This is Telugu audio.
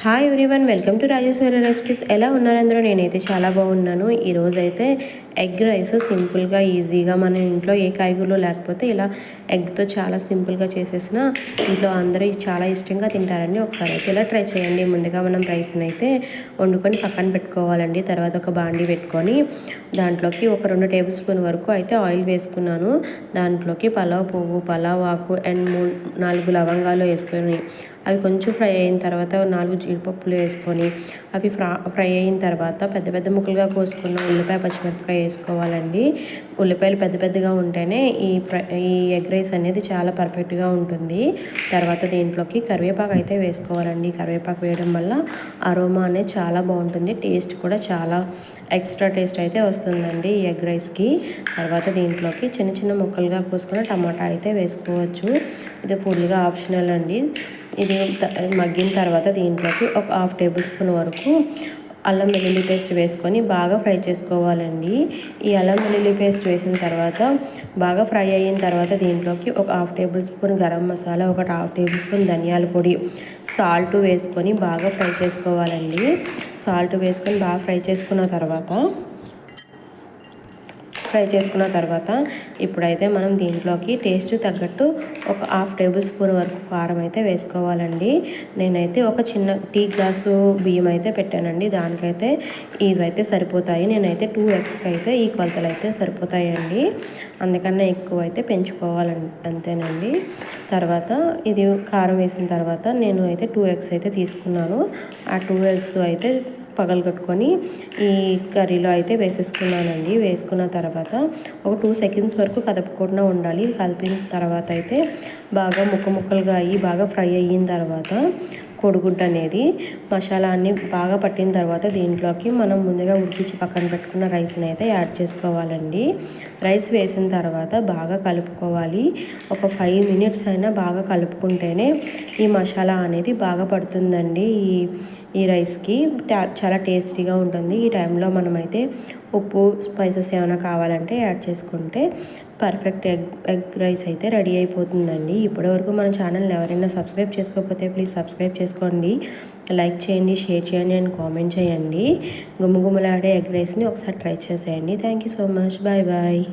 Hi everyone welcome to Rajeshwari recipes ఎలా ఉన్నారందరూ నేనైతే చాలా బాగున్నాను. ఈరోజైతే ఎగ్ రైస్ సింపుల్గా ఈజీగా మన ఇంట్లో ఏ కాయగూరలు లేకపోతే ఇలా ఎగ్తో చాలా సింపుల్గా చేసేసిన ఇంట్లో అందరూ చాలా ఇష్టంగా తింటారండి. ఒకసారి అయితే ఇలా ట్రై చేయండి. ముందుగా మనం రైస్ని అయితే వండుకొని పక్కన పెట్టుకోవాలండి. తర్వాత ఒక బాండీ పెట్టుకొని దాంట్లోకి ఒక రెండు టేబుల్ స్పూన్ వరకు అయితే ఆయిల్ వేసుకున్నాను. దాంట్లోకి పలావ్ పువ్వు పలావ్ ఆకు అండ్ మూడు నాలుగు లవంగాలు వేసుకొని అవి కొంచెం ఫ్రై అయిన తర్వాత నాలుగు జీడిపప్పులు వేసుకొని అవి ఫ్రా ఫ్రై అయిన తర్వాత పెద్ద పెద్ద ముక్కలుగా కోసుకున్న ఉల్లిపాయ పచ్చిమిరపకాయ వేసుకోవాలండి. ఉల్లిపాయలు పెద్ద పెద్దగా ఉంటేనే ఈ ఈ ఎగ్ రైస్ అనేది చాలా పర్ఫెక్ట్గా ఉంటుంది. తర్వాత దీంట్లోకి కరివేపాకు అయితే వేసుకోవాలండి. కరివేపాకు వేయడం వల్ల అరోమా అనేది చాలా బాగుంటుంది. టేస్ట్ కూడా చాలా ఎక్స్ట్రా టేస్ట్ అయితే వస్తుందండి ఈ ఎగ్ రైస్కి. తర్వాత దీంట్లోకి చిన్న చిన్న ముక్కలుగా కోసుకున్న టమాటా అయితే వేసుకోవచ్చు. ఇది ఫుల్గా ఆప్షనల్ అండి. ఇది మగ్గిన తర్వాత దీంట్లోకి ఒక హాఫ్ టేబుల్ స్పూన్ వరకు అల్లం వెల్లుల్లి పేస్ట్ వేసుకొని బాగా ఫ్రై చేసుకోవాలండి. ఈ అల్లం వెల్లుల్లి పేస్ట్ వేసిన తర్వాత బాగా ఫ్రై అయిన తర్వాత దీంట్లోకి ఒక half tablespoon garam masala ఒక హాఫ్ టేబుల్ స్పూన్ ధనియాల పొడి సాల్ట్ వేసుకొని బాగా ఫ్రై చేసుకోవాలండి. సాల్ట్ వేసుకొని బాగా ఫ్రై చేసుకున్న తర్వాత ఫ్రై చేసుకున్న తర్వాత ఇప్పుడైతే మనం దీంట్లోకి టేస్ట్ తగ్గట్టు ఒక హాఫ్ టేబుల్ స్పూన్ వరకు కారం అయితే వేసుకోవాలండి. నేనైతే ఒక చిన్న టీ గ్లాసు బియ్యం అయితే పెట్టానండి. దానికైతే ఇవైతే సరిపోతాయి. నేనైతే టూ ఎగ్స్కి అయితే ఈ కొలతలు అయితే సరిపోతాయండి. అందుకన్నా ఎక్కువ అయితే పెంచుకోవాలండి అంతేనండి. తర్వాత ఇది కారం వేసిన తర్వాత నేను అయితే టూ ఎగ్స్ అయితే తీసుకున్నాను. ఆ టూ ఎగ్స్ అయితే పగలగొట్టుకొని ఈ కర్రీలో అయితే వేసేసుకున్నానండి. వేసుకున్న తర్వాత ఒక టూ సెకండ్స్ వరకు కదపకుండా ఉండాలి. కలిపిన తర్వాత అయితే బాగా ముక్క ముక్కలుగా అయ్యి బాగా ఫ్రై అయిన తర్వాత కోడిగుడ్డు అనేది మసాలా అన్ని బాగా పట్టిన తర్వాత దీంట్లోకి మనం ముందుగా ఉడికించి పక్కన పెట్టుకున్న రైస్ని అయితే యాడ్ చేసుకోవాలండి. రైస్ వేసిన తర్వాత బాగా కలుపుకోవాలి. ఒక ఫైవ్ మినిట్స్ అయినా బాగా కలుపుకుంటేనే ఈ మసాలా అనేది బాగా పడుతుందండి. ఈ ఈ రైస్కి చాలా టేస్టీగా ఉంటుంది. ఈ టైంలో మనమైతే ఉప్పు స్పైసెస్ ఏమైనా కావాలంటే యాడ్ చేసుకుంటే పర్ఫెక్ట్ ఎగ్ ఎగ్ రైస్ అయితే రెడీ అయిపోతుందండి. ఇప్పటివరకు మన ఛానల్ని ఎవరైనా సబ్స్క్రైబ్ చేసుకోకపోతే ప్లీజ్ సబ్స్క్రైబ్ చేసుకోండి. లైక్ చేయండి షేర్ చేయండి అండ్ కామెంట్ చేయండి. గుమ్మగుమ్మలాడే ఎగ్ రైస్ని ఒకసారి ట్రై చేసేయండి. Thank you so much. Bye bye.